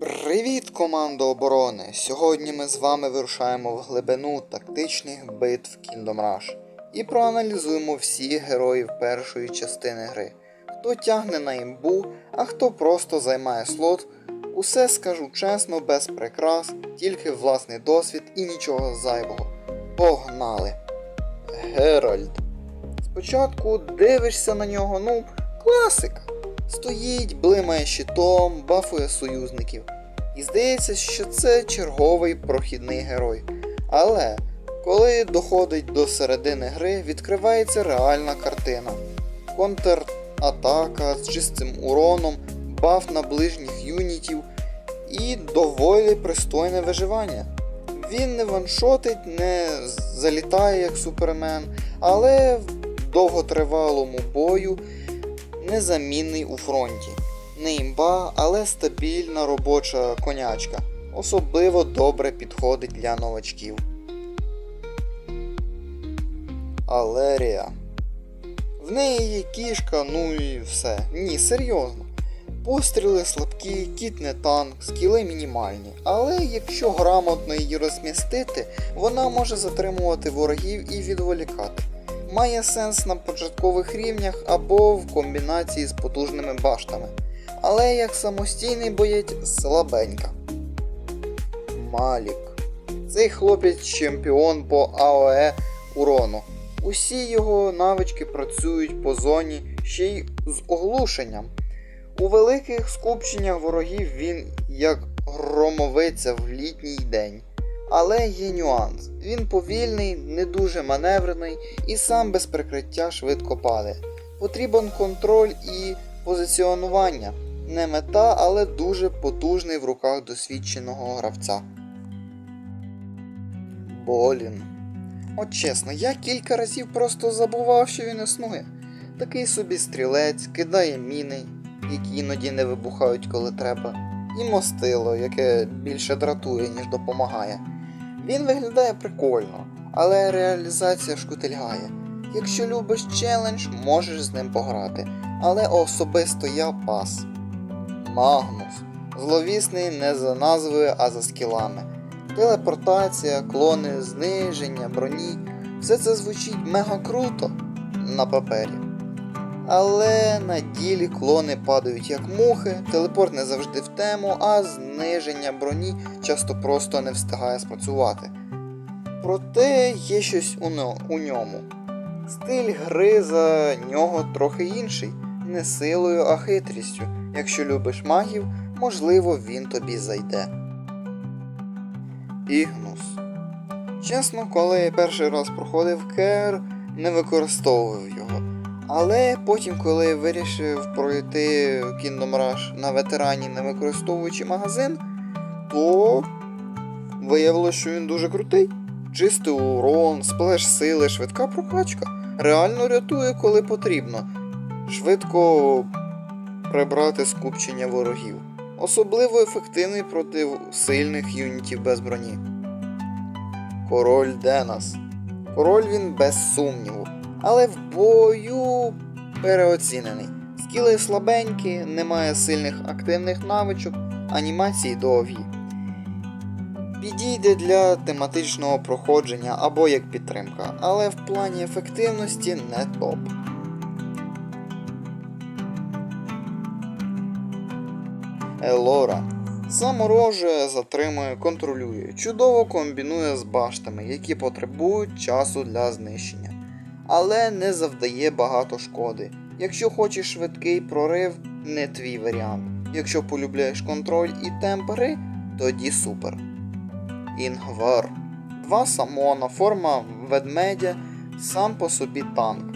Привіт, команда оборони! Сьогодні ми з вами вирушаємо в глибину тактичних битв Kingdom Rush і проаналізуємо всіх героїв першої частини гри. Хто тягне на імбу, а хто просто займає слот. Усе скажу чесно, без прикрас, тільки власний досвід і нічого зайвого. Погнали! Геральт. Спочатку дивишся на нього, ну, класика. Стоїть, блимає щитом, бафує союзників. І здається, що це черговий прохідний герой. Але коли доходить до середини гри, відкривається реальна картина. Контратака з чистим уроном, баф на ближніх юнітів і доволі пристойне виживання. Він не ваншотить, не залітає як супермен, але в довготривалому бою незамінний у фронті. Не імба, але стабільна робоча конячка. Особливо добре підходить для новачків. Алерія. В неї є кішка, ну і все. Ні, серйозно. Постріли слабкі, кіт не танк, скіли мінімальні. Але якщо грамотно її розмістити, вона може затримувати ворогів і відволікати. Має сенс на початкових рівнях або в комбінації з потужними баштами. Але як самостійний боєць слабенька. Малік. Цей хлопець чемпіон по АОЕ урону. Усі його навички працюють по зоні ще й з оглушенням. У великих скупченнях ворогів він як громовиця в літній день. Але є нюанс. Він повільний, не дуже маневрений і сам без прикриття швидко падає. Потрібен контроль і позиціонування. Не мета, але дуже потужний в руках досвідченого гравця. Болін. От чесно, я кілька разів просто забував, що він існує. Такий собі стрілець, кидає міни, які іноді не вибухають, коли треба, і мостило, яке більше дратує, ніж допомагає. Він виглядає прикольно, але реалізація шкутильгає. Якщо любиш челендж, можеш з ним пограти, але особисто я пас. Магнус. Зловісний не за назвою, а за скілами. Телепортація, клони, зниження, броні. Все це звучить мега круто на папері. Але на ділі клони падають як мухи, телепорт не завжди в тему, а зниження броні часто просто не встигає спрацювати. Проте є щось у, ньому. Стиль гри за нього трохи інший, не силою, а хитрістю. Якщо любиш магів, можливо він тобі зайде. Ігнус. Чесно, коли я перший раз проходив КР, не використовував його. Але потім, коли вирішив пройти Kingdom Rush на ветерані, не використовуючи магазин, то виявилося, що він дуже крутий. Чистий урон, сплеш сили, швидка прокачка. Реально рятує, коли потрібно. Швидко прибрати скупчення ворогів. Особливо ефективний проти сильних юнітів без броні. Король Денас. Король він без сумніву, але в бою переоцінений. Скіли слабенькі, немає сильних активних навичок, анімації довгі. Підійде для тематичного проходження або як підтримка, але в плані ефективності не топ. Елора. Заморожує, затримує, контролює, чудово комбінує з баштами, які потребують часу для знищення, але не завдає багато шкоди. Якщо хочеш швидкий прорив, не твій варіант. Якщо полюбляєш контроль і темп гри, тоді супер. Інгвар. Два самона, форма ведмедя, сам по собі танк.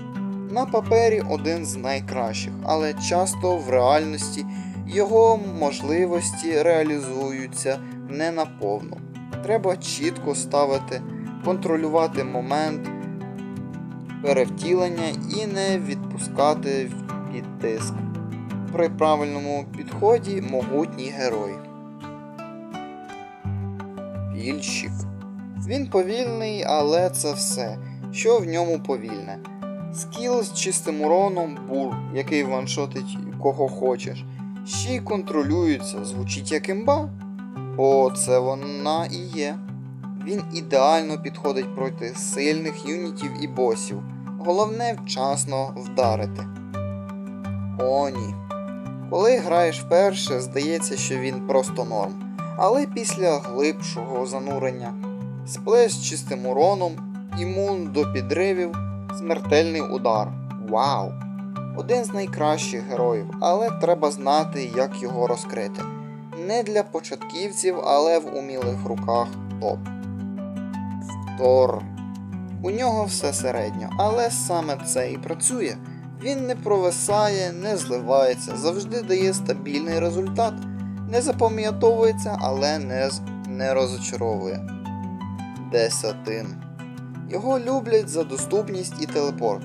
На папері один з найкращих, але часто в реальності його можливості реалізуються не наповну. Треба чітко ставити, контролювати момент перевтілення і не відпускати під тиск. При правильному підході могутній герой. Пільщик. Він повільний, але це все. Що в ньому повільне? Скіл з чистим уроном бур, який ваншотить кого хочеш. ще й контролюється, звучить як імба. Бо це вона і є. Він ідеально підходить проти сильних юнітів і босів. Головне вчасно вдарити. О, ні. Коли граєш вперше, здається, що він просто норм. Але після глибшого занурення сплеш з чистим уроном, імун до підривів, смертельний удар. Вау! Один з найкращих героїв, але треба знати, як його розкрити. Не для початківців, але в умілих руках топ. Тор. У нього все середньо, але саме це і працює. Він не провисає, не зливається, завжди дає стабільний результат. Не запам'ятовується, але не, не розочаровує. Десятин. Його люблять за доступність і телепорт.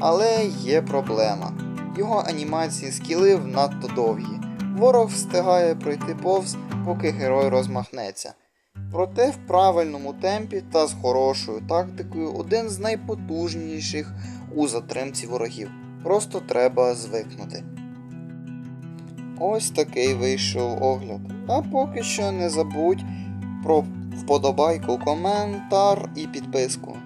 Але є проблема. Його анімації скілів надто довгі. Ворог встигає пройти повз, поки герой розмахнеться. Проте в правильному темпі та з хорошою тактикою один з найпотужніших у затримці ворогів. Просто треба звикнути. Ось такий вийшов огляд. А поки що не забудь про вподобайку, коментар і підписку.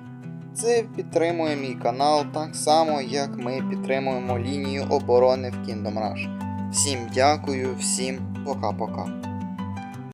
Це підтримує мій канал так само, як ми підтримуємо лінію оборони в Kingdom Rush. Всім дякую, всім пока-пока.